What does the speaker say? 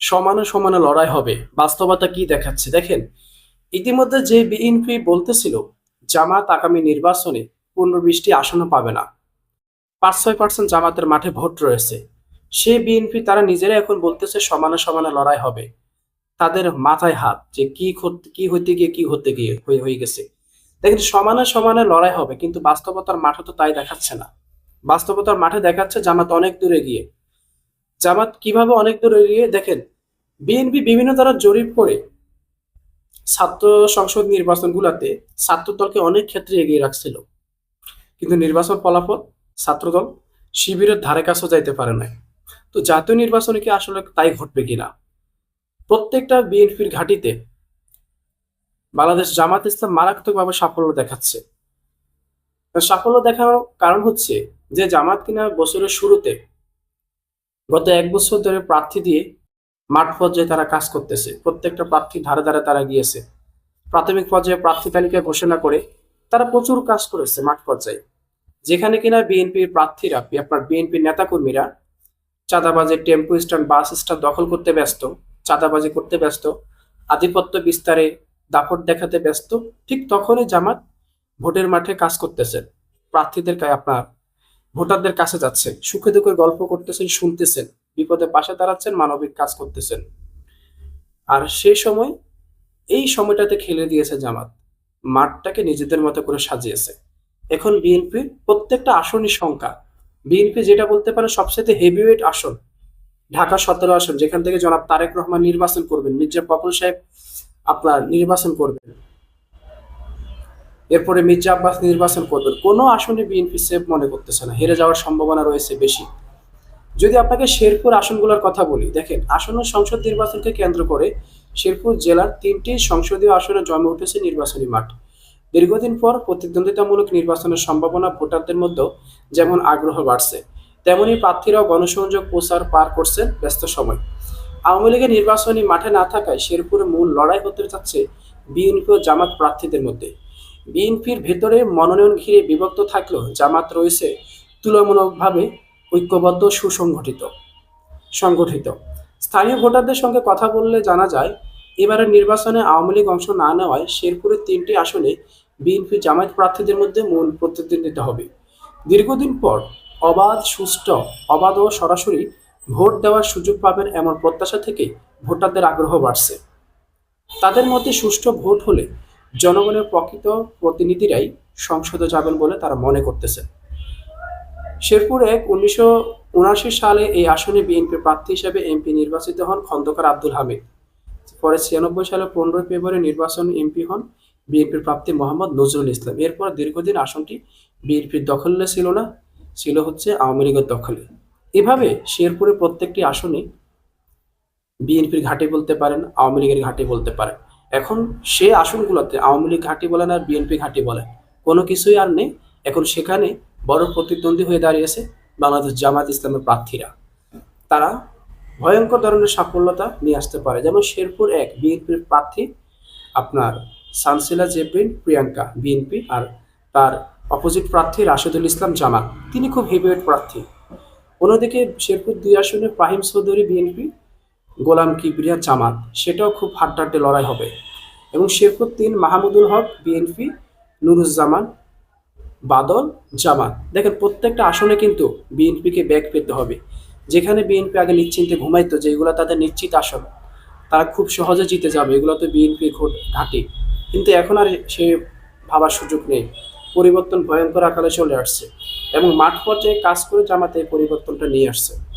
সমানে সমানে লড়াই হবে। বাস্তবতা কি দেখাচ্ছে? দেখেন, ইতিমধ্যে যে বিএনপি বলতেছিল, জামাত আগামী নির্বাচনে পুনর্বৃষ্টি আসন্ন পাবে না। পাঁচ ছয় পার্সেন্ট জামাতের মাঠে ভোট রয়েছে। সেই বিএনপি, তারা নিজেরা এখন বলতেছে সমানে সমানে লড়াই হবে। তাদের মাথায় হাত যে কি কি হইতে গিয়ে, কি হতে গিয়ে হয়ে গেছে। দেখেন, সমানে সমানে লড়াই হবে, কিন্তু বাস্তবতার মাঠে তো তাই দেখাচ্ছে না। বাস্তবতার মাঠে দেখাচ্ছে জামাত অনেক দূরে গিয়ে জামাত কীভাবে অনেক দূরে এগিয়ে, দেখেন বিএনপি বিভিন্ন দ্বারা জরিপ করে ছাত্র সংসদ নির্বাচনগুলোতে ছাত্রদলকে অনেক ক্ষেত্রে এগিয়ে রাখছিল। কিন্তু নির্বাচন ফলাফল, ছাত্রদল শিবিরের ধারে কাছেও যাইতে পারে নাই। তো জাতীয় নির্বাচনে কি আসলে তাই ঘটবে কিনা? প্রত্যেকটা বিএনপির ঘাঁটিতে বাংলাদেশ জামাত ইসলাম মারাত্মকভাবে সাফল্য দেখাচ্ছে। সাফল্য দেখানোর কারণ হচ্ছে যে জামাত কিনা বছরের শুরুতে গত এক বছর ধরে প্রার্থী দিয়ে মাঠ পর্যায়ে তারা কাজ করতেছে। প্রত্যেকটা প্রার্থী ধারে ধারে তারা গিয়েছে। প্রাথমিক পর্যায়ে প্রার্থী তালিকা ঘোষণা করে তারা প্রচুর কাজ করেছে মাঠ পর্যায়ে। যেখানে কিনা বিএনপির প্রার্থীরা, আপনার বিএনপির নেতাকর্মীরা চাঁদাবাজি টেম্পো, স্ট্যান্ড, বাস, স্ট্যান্ড দখল করতে ব্যস্ত, চাঁদাবাজি করতে ব্যস্ত, আধিপত্য বিস্তারে দাপট দেখাতে ব্যস্ত, ঠিক তখনই জামাত ভোটের মাঠে কাজ করতেছেন প্রার্থীদের আপনার ভোটারদের কাছে যাচ্ছেন, সুখে দুঃখে গল্প করতেছেন, শুনতেছেন, বিপদে পাশে দাঁড়াচ্ছেন, মানবিক কাজ করতেছেন। আর সেই সময়, এই সময়টাতে খেলে দিয়েছে জামাত। মাঠটাকে নিজেদের মতো করে সাজিয়েছে। এখন বিএনপির প্রত্যেকটা আসনই সংখ্যা, বিএনপি যেটা বলতে পারে সবচেয়ে হেভিওয়েট আসন, ঢাকা সতেরো আসন, যেখান থেকে জনাব তারেক রহমান নির্বাচন করবেন, মির্জা ফখরুল সাহেব আপনার নির্বাচন করবেন। এরপরে মির্জা আব্বাস নির্বাচন করবেন। কোনো আসনে বিএনপি সেফ মনে করতেছে না। হেরে যাওয়ার সম্ভাবনা রয়েছে বেশি। যদি আপনাকে শেরপুর আসনগুলোর কথা বলি, দেখেন আসন্ন সংসদ নির্বাচনকে কেন্দ্র করে শেরপুর জেলার তিনটি সংসদীয় আসনে জমে উঠেছে নির্বাচনী মাঠ। দীর্ঘদিন পর প্রতিদ্বন্দ্বিতামূলক নির্বাচনের সম্ভাবনা ভোটারদের মধ্যে যেমন আগ্রহ বাড়ছে, তেমনি প্রার্থীরাও গণসংযোগ প্রচার পার করছেন ব্যস্ত সময়। আওয়ামী লীগের নির্বাচনী মাঠে না থাকায় শেরপুরে মূল লড়াই হতে যাচ্ছে বিএনপি ও জামাত প্রার্থীদের মধ্যে। বিএনপির ভেতরে মনোনয়ন ঘিরে বিভক্ত থাকলেও জামাত রয়েছে তুলনামূলকভাবে ঐক্যবদ্ধ, সুসংগঠিত, সংগঠিত। স্থানীয় ভোটারদের সঙ্গে কথা বললে জানা যায়, এবারের নির্বাচনে আওয়ামী লীগ অংশ না নেওয়ায় শেরপুরের তিনটি আসনে বিএনপি জামায়াত প্রার্থীদের মধ্যে মূল প্রতিদ্বন্দ্বিতা হবে। দীর্ঘদিন পর অবাধ, সুষ্ঠু, অবাধ ও সরাসরি ভোট দেওয়ার সুযোগ পাবেন এমন প্রত্যাশা থেকে ভোটারদের আগ্রহ বাড়ছে। তাদের মধ্যে সুষ্ঠু ভোট হলে জনগণের প্রকৃত প্রতিনিধিরাই সংসদে যাবেন বলে তারা মনে করতেছে। শেরপুর এক উনিশশো সালে এই আসনে বিএনপি প্রার্থী হিসেবে এমপি নির্বাচিত হন খন্দকার আব্দুল হামিদ। পরে ছিয়ানব্বই সালে পনেরোই ফেব্রুয়ারি নির্বাচন এমপি হন বিএনপির প্রাপ্তি মোহাম্মদ নজরুল ইসলাম। এরপর দীর্ঘদিন আসনটি বিএনপির দখলে ছিল না, ছিল হচ্ছে আওয়ামী লীগের দখলে। এভাবে শেরপুরের প্রত্যেকটি আসনে বিএনপির ঘাঁটি বলতে পারেন, আওয়ামী লীগের ঘাঁটি বলতে পারেন। এখন সে আসনগুলোতে আওয়ামী লীগ ঘাঁটি বলেন আর বিএনপি ঘাঁটি বলেন কোনো কিছুই আর নেই। এখন সেখানে বড় প্রতিদ্বন্দ্বী হয়ে দাঁড়িয়েছে বাংলাদেশ জামাত ইসলামের প্রার্থীরা। তারা ভয়ঙ্কর ধরনের সাফল্যতা নিয়ে আসতে পারে। যেমন শেরপুর এক বিএনপির প্রার্থী আপনার সানসিলা জেব্রিন, প্রিয়াঙ্কা বিএনপি আর তার অপোজিট প্রার্থী রাশেদুল ইসলাম জামাত। তিনি খুব হেভিওয়েট প্রার্থী। অন্যদিকে শেরপুর দুই আসনে ফাহিম চৌধুরী বিএনপি গোলাম কিবরিয়া জামাত, সেটাও খুব হাড্ডাড্ডে লড়াই হবে। এবং শেরপুর তিন মাহমুদুল হক, বিএনপি, নুরুজ্জামান, বাদল, জামাত। দেখেন, প্রত্যেকটা আসনে কিন্তু বিএনপিকে ব্যাক পেতে হবে। যেখানে বিএনপি আগে নিশ্চিন্তে ঘুমাইতো যে এগুলো তাদের নিশ্চিত আসন। তারা খুব সহজে জিতে যাবে, এগুলো তো বিএনপি ঘাঁটি। কিন্তু এখন আর সে ভাবার সুযোগ নেই। পরিবর্তন ভয়ঙ্কর আকারে চলে আসছে। এবং মাঠ পর্যায়ে কাজ করে জামাতে পরিবর্তনটা নিয়ে আসছে।